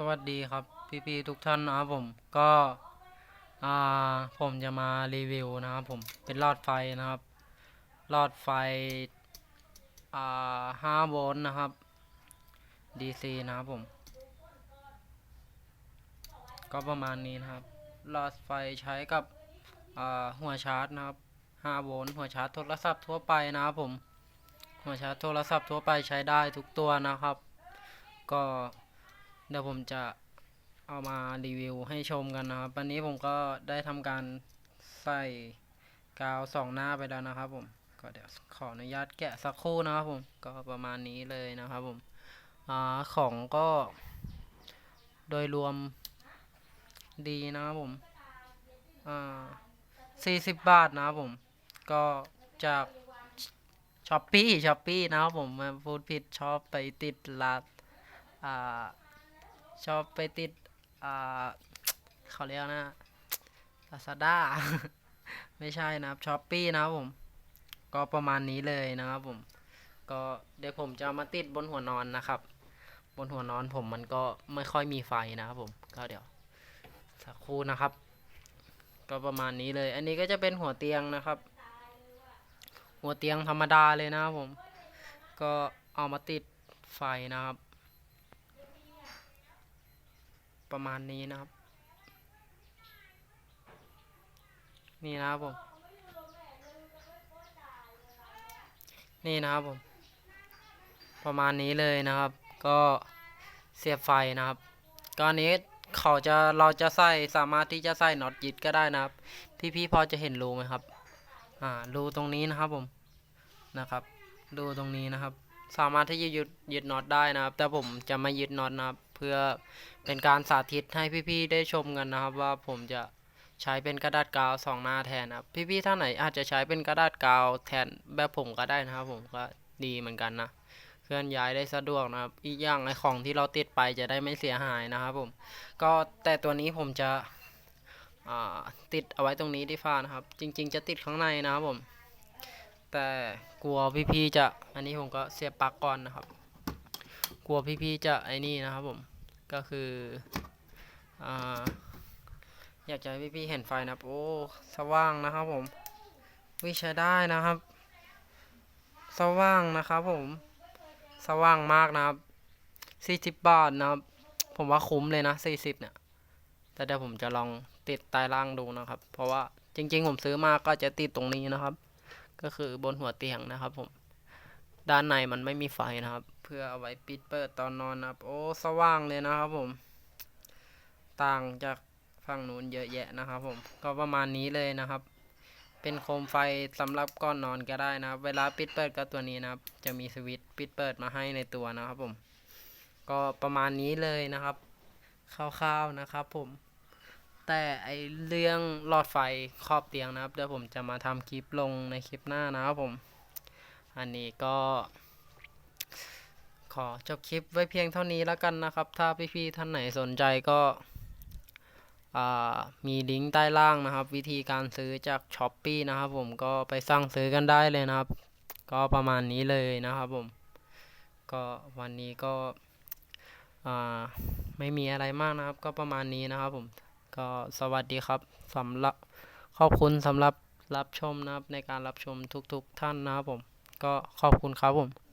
สวัสดีครับพี่ๆทุกท่านนะครับผมก็อ่าผมจะมารีวิวนะครับผมเป็นหลอดไฟนะครับหลอดไฟอ่าห้าโวลต์นะครับ DC นะครับผม ก็ประมาณนี้นะครับหลอดไฟใช้กับอ่าหัวชาร์จนะครับ5โวลต์หัวชาร์จโทรศัพท์ทั่วไปนะครับผมหัวชาร์จโทรศัพท์ทั่วไปใช้ได้ทุกตัวนะครับ ก็ เดี๋ยวผมจะเอามารีวิวให้ชมกันนะครับ วันนี้ผมก็ได้ทำการใส่กาวสองหน้าไปแล้วนะครับผม ก็เดี๋ยวขออนุญาตแกะสักครู่นะครับผม ก็ประมาณนี้เลยนะครับผมอของก็ โดยรวมดีนะครับผมสี่สิบบาทนะครับผม ก็จากช้อปปี้ช้อปปี้นะครับผมพูดผิดชอบไปติดลาดอ่า ชอบไปติดอ่าเขาเรียกนะลาซาด้าไม่ใช่นะครับช้อปปี้นะครับผม ก็ประมาณนี้เลยนะครับผม ก็เดี๋ยวผมจะมาติดบนหัวนอนนะครับ บนหัวนอนผมมันก็ไม่ค่อยมีไฟนะครับผมก็เดี๋ยวสักครู่นะครับ ก็ประมาณนี้เลย อันนี้ก็จะเป็นหัวเตียงนะครับ หัวเตียงธรรมดาเลยนะครับผม ก็เอามาติดไฟนะครับ ประมาณนี้นะครับ นี่นะครับผม นี่นะครับผม ประมาณนี้เลยนะครับ ก็เสียบไฟนะครับก็อนนี้เขาจะเราจะใส่สามารถที่จะใส่น็อตยึดก็ได้นะครับ พี่ๆพอจะเห็นรูไหมครับ อ่ารูตรงนี้นะครับผมนะครับรูตรงนี้นะครับ สามารถที่จะยึดยึดน็อตได้นะครับ แต่ผมจะไม่ยึดน็อตนะครับ เพื่อเป็นการสาธิตให้พี่ๆได้ชมกันนะครับ ว่าผมจะใช้เป็นกระดาษกาวสองหน้าแทนครับพี่ๆท่านไหนอาจจะใช้เป็นกระดาษกาวแทนแบบผมก็ได้นะครับ ผมก็ดีเหมือนกันนะเคลื่อนย้ายได้สะดวกนะครับ อีกอย่างไอของที่เราติดไปจะได้ไม่เสียหายนะครับผม ก็แต่ตัวนี้ผมจะติดเอาไว้ตรงนี้ที่ฟ้านะครับ จริง ๆ จะติดข้างในนะครับผม แต่กลัวพี่ๆจะ อันนี้ผมก็เสียบปลั๊กก่อนนะครับ กลัวพี่ๆจะไอ้นี่นะครับผม ก็คืออ่าอยากจะให้พี่ๆเห็นไฟนะครับ โอ้สว่างนะครับผมวิใช้ได้นะครับ สว่างนะครับผม สว่างมากนะครับสี่สิบบาทนะครับ ผมว่าคุ้มเลยนะสี่สิบเนี่ย แต่เดี๋ยวผมจะลองติดใต้ล่างดูนะครับ เพราะว่าจริง ๆ ผมซื้อมาก็จะติดตรงนี้นะครับ ก็คือบนหัวเตียงนะครับผม ด้านในมันไม่มีไฟนะครับ เพื่อเอาไว้ปิดเปิดตอนนอนนะครับ โอ้สว่างเลยนะครับผม ต่างจากฝั่งนู้นเยอะแยะนะครับ ผม ก็ประมาณนี้เลยนะครับ เป็นโคมไฟสำหรับก่อนนอนก็ได้นะครับ เวลาปิดเปิดก็ตัวนี้นะครับ จะมีสวิตช์ปิดเปิดมาให้ในตัวนะครับผม ก็ประมาณนี้เลยนะครับคร่าวๆนะครับ ผม แต่ไอเรื่องหลอดไฟครอบเตียงนะครับ เดี๋ยวผมจะมาทำคลิปลงในคลิปหน้านะครับผม อันนี้ก็ ขอจบคลิปไว้เพียงเท่านี้แล้วกันนะครับ ถ้าพี่ๆท่านไหนสนใจก็มีลิงก์ใต้ล่างนะครับ วิธีการซื้อจากช้อปปีนะครับ ผมก็ไปสั่งซื้อกันได้เลยนะครับ ก็ประมาณนี้เลยนะครับผม ก็วันนี้ก็ไม่มีอะไรมากนะครับ ก็ประมาณนี้นะครับผม ก็สวัสดีครับสำหรับขอบคุณสำหรับรับชมนะครับในการรับชมทุกๆท่านนะครับผม ก็ขอบคุณครับผม